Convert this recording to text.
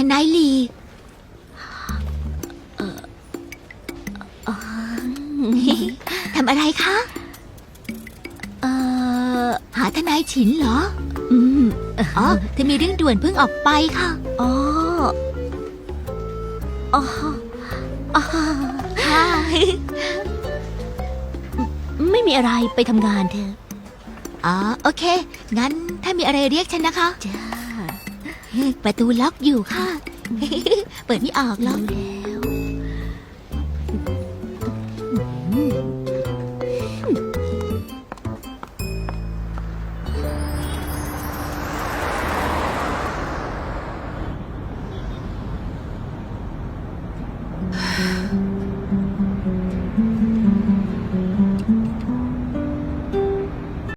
ทนายลีทำอะไรคะ เอ่อ หาทนายฉินเหรอ อืม อ๋อ เธอมีเรื่องด่วนเพิ่งออกไปค่ะ อ๋อ อ๋อ อ๋อค่ะไม่มีอะไรไปทำงานเถอะอ๋อ โอเค งั้นถ้ามีอะไรเรียกฉันนะคะ จ้า ประตูล็อกอยู่ค่ะ เปิดไม่ออกหรอก